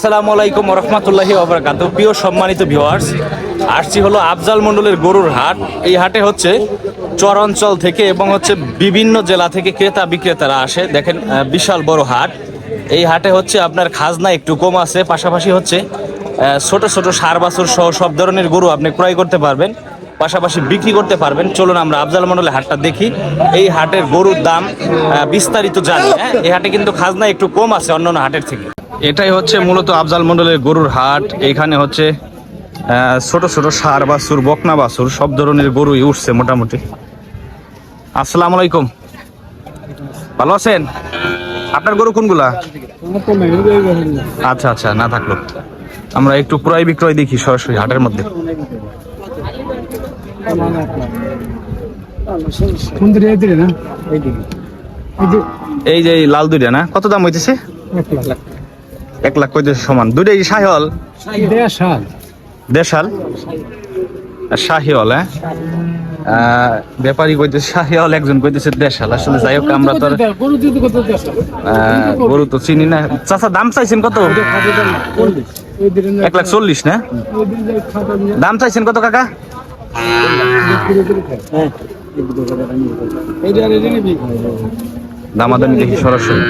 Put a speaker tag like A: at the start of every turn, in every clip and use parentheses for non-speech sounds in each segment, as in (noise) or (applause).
A: আসসালামু আলাইকুম রহমতুল্লাহি ওবরাকাতু প্রিয় সম্মানিত ভিউয়ার্স, আসছি হলো আফজাল মণ্ডলের গরুর হাট। এই হাটে হচ্ছে চর অঞ্চল থেকে এবং হচ্ছে বিভিন্ন জেলা থেকে ক্রেতা বিক্রেতারা আসে। দেখেন বিশাল বড় হাট। এই হাটে হচ্ছে আপনার খাজনা একটু কম আছে, পাশাপাশি হচ্ছে ছোট ছোট সার বাছুর সহ সব ধরনের গরু আপনি ক্রয় করতে পারবেন, পাশাপাশি বিক্রি করতে পারবেন। চলুন আমরা আফজাল মন্ডলের হাটটা দেখি। এই হাটের গরুর দাম বিস্তারিত জানি হ্যাঁ? এই হাটে কিন্তু খাজনা একটু কম আছে অন্যান্য হাটের থেকে। এটাই হচ্ছে মূলত আফজাল মন্ডলের গরুর হাট। এখানে হচ্ছে ছোট ছোট সার বাছুর বকনা বাছুর সব ধরনের গরুই উঠছে মোটামুটি। আসসালামু আলাইকুম। ভালো আছেন? আপনার গরু কোনগুলা? আচ্ছা আচ্ছা না থাকল। আমরা একটু ক্রয় বিক্রয় দেখি সরাসরি হাটের মধ্যে। এই যে লাল দুইটা না? কত দাম হইতেছে? এক লাখ কইতেছে সমান?
B: দেড় সাল
A: দেশাল। আর শাহিওয়াল হ্যাঁ? ব্যাপারী কইতেছে শাহিওয়াল একজন কইতেছে দেশাল। আসলে যাই হোক আমরা তো
B: গরু
A: তো চিনি না। চাচা দাম চাইছেন কত? এক লাখ চল্লিশ না? দাম। চাইছেন কত কাকা? দামাদামি দেখি সরাসরি।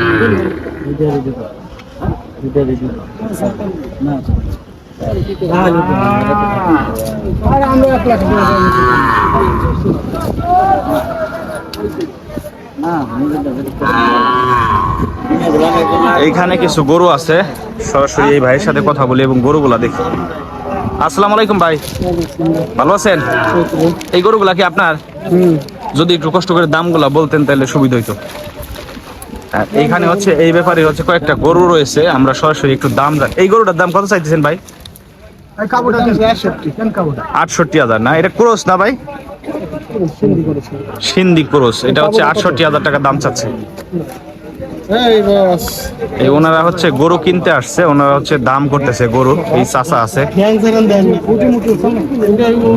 B: আমরা এক লাখ
A: এইখানে কিছু গরু আছে। সরাসরি এই ভাইয়ের সাথে কথা বলি এবং গরুগুলা দেখি। আসসালামু আলাইকুম ভাই। ভালো আছেন? এই গরুগুলা কি আপনার? যদি একটু কষ্ট করে দামগুলা বলতেন তাহলে সুবিধা হইতো। আর এইখানে হচ্ছে এই ব্যাপারে হচ্ছে কয়েকটা গরু রয়েছে। আমরা সরাসরি একটু দাম জানি এই গরুটার দাম কত চাইতেছেন ভাই? আটষট্টি হাজার না? এটা ক্রোস না ভাই?
B: করেছে
A: ক্রোস। এটা হচ্ছে আটষট্টি হাজার টাকা দাম চাচ্ছে।
B: এই
A: ওনারা হচ্ছে গরু কিনতে আসছে ওনারা হচ্ছে দাম করতেছে গরু এই চাচা আছে।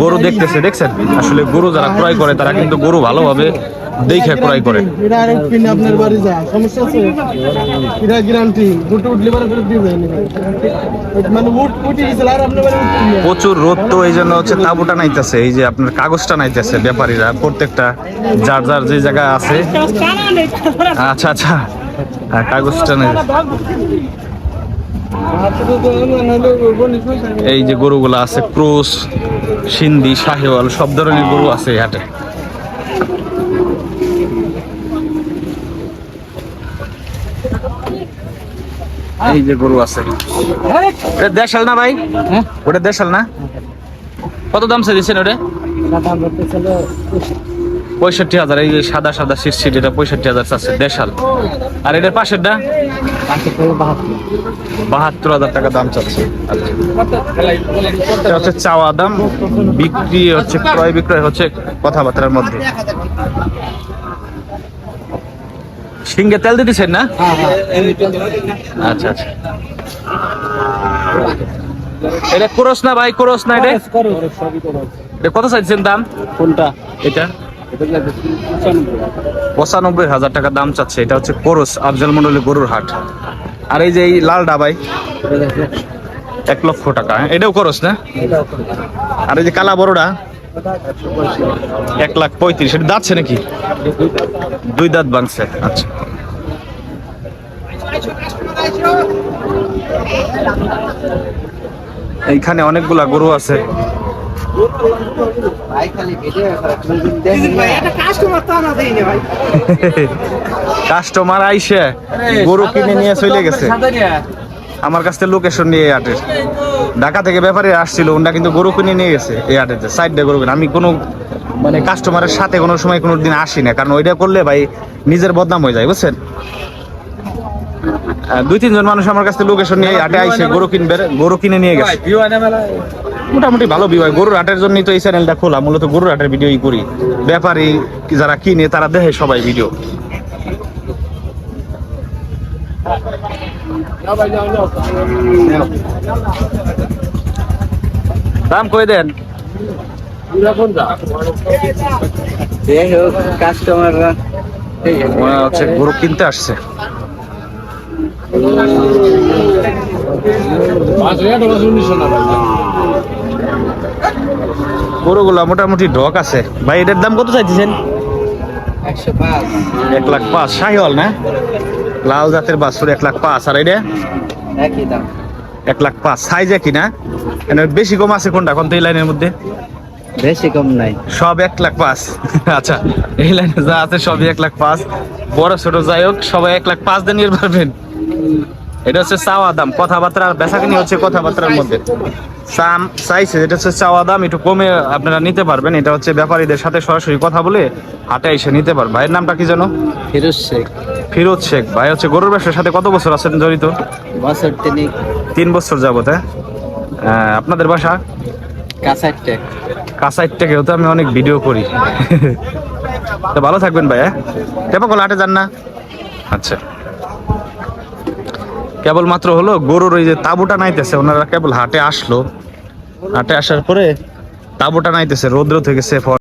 A: গরু দেখতেছে দেখছেন? আসলে গরু যারা ক্রয় করে তারা কিন্তু গরু ভালোভাবে দেখে ক্রয় করে।
B: এটা পিন আপনার বাড়ি যা সমস্যা আছে? এটা গ্যারান্টি গুটি উঠলে পরে ফেরত দিয়ে মানে উঠ উঠে গেছিল আর আপনার বাড়ি
A: প্রচুর রোদ তো এই জন্য হচ্ছে তাবুটা নাইতেছে এই যে আপনার কাগজটা নাইতেছে ব্যাপারীরা প্রত্যেকটা যার যার যে জায়গায় আছে। আচ্ছা আচ্ছা কাগজটা নেই। এই যে গরুগুলো আছে ক্রুশ সিন্ধি শাহিওয়াল সব ধরনের গরু আছে এই হাটে। এই যে গরু আছে। এটা দেশাল না ভাই?
B: হ্যাঁ?
A: ওটা দেশাল না? কত দাম চাইছেন ওটা? পঁয়ষট্টি হাজার এই যে সাদা সাদা শীর্ষিট এটা পঁয়ষট্টি হাজার চাচ্ছে দেশাল। আর এটার পাশেরটা? বাহাত্তর হাজার টাকা দাম চাচ্ছে। এটা হচ্ছে চাওয়া দাম বিক্রি হচ্ছে ক্রয় বিক্রয় হচ্ছে কথাবার্তার মধ্যে। সিঙ্গে তেল দিতেছেন না? আচ্ছা আচ্ছা। এটা ক্রস না ভাই ক্রস না এটা? এটা কত চাইছেন দাম?
B: কোনটা?
A: এটা? পঁচানব্বই। হাজার টাকা দাম চাচ্ছে। এটা হচ্ছে কোরস আফজাল মন্ডলের গরুর হাট। আর এই যে এই লাল ডাবাই এক লক্ষ টাকা। হ্যাঁ? এটাও করস না? আর এই যে কালা বড়টা এক লাখ পঁয়ত্রিশ, এটা দাঁতছে নাকি? দুই দাঁত বানছে আচ্ছা। এইখানে অনেকগুলা গরু আছে। (laughs) কাস্টমার আইসে গরু কিনে নিয়ে চলে গেছে। আমার কাছ থেকে লোকেশন নিয়ে এই হাটের ঢাকা থেকে ব্যাপারে আসছিল ওটা কিন্তু গরু কিনে নিয়ে গেছে এই হাটেতে সাইডে গরু কিনে। আমি কোনো মানে কাস্টমারের সাথে কোনো সময় কোনো দিন আসি না কারণ ওইটা করলে ভাই নিজের বদনাম হয়ে যায় বুঝছেন? দুই তিনজন মানুষ আমার কাছ থেকে লোকেশন নিয়ে হাটে আইসে গরু কিনবে গরু কিনে নিয়ে গেছে। মোটামুটি ভালো হয় গরুর হাটের জন্যই তো এই চ্যানেলটা খোলা মূলত গরুর হাটের ভিডিওই করি। ব্যাপারী যারা কিনে তারা দেখে সবাই ভিডিও দাম কই দেন?
B: কাস্টমাররা
A: মনে হচ্ছে গরু কিনতে আসছে। গরুগুলা মোটামুটি ঢক আছে। ভাই এটার দাম কত চাইতেছেন?
B: একশো
A: এক লাখ পাঁচ। শাহিওয়াল না? লাল জাতের বাছুর এক লাখ পাঁচ আর এটা এক লাখ পাঁচ। সাইজ একই না? বেশি কম আছে কোনটা? কোন তো এই লাইনের মধ্যে?
B: বেশি কম নাই।
A: সব এক লাখ পাঁচ। আচ্ছা এই লাইনে যা আছে সবই এক লাখ পাঁচ। বড় ছোট যাই হোক সবাই এক লাখ পাঁচ দিয়ে নিয়ে পারবেন। এটা হচ্ছে চাওয়া দাম। কথাবার্তা আর বেচাকিনি হচ্ছে কথাবার্তার মধ্যে। সাম চাইছে এটা হচ্ছে চাওয়া দাম। একটু কমে আপনারা নিতে পারবেন। এটা হচ্ছে ব্যাপারীদের সাথে সরাসরি কথা বলে হাটে এসে নিতে পারবেন। ভাইয়ের নামটা কি জানো
B: ফিরোজ শেখ।
A: ফিরোজ শেখ ভাই হচ্ছে গরুর ব্যবসার সাথে কত বছর আছেন জড়িত?
B: বছর তিনি
A: তিন বছর যাবত হ্যাঁ? আপনাদের বাসা? তো আমি অনেক ভিডিও করি। তো ভালো থাকবেন ভাই হ্যাঁ? টেপাকল হাটে যান না? আচ্ছা। কেবল মাত্র হলো গরুর ওই যে তাবুটা নাইতেছে ওনারা কেবল হাটে আসলো। হাটে আসার পরে তাবুটা নাইতেছে রৌদ্র থেকে সেফ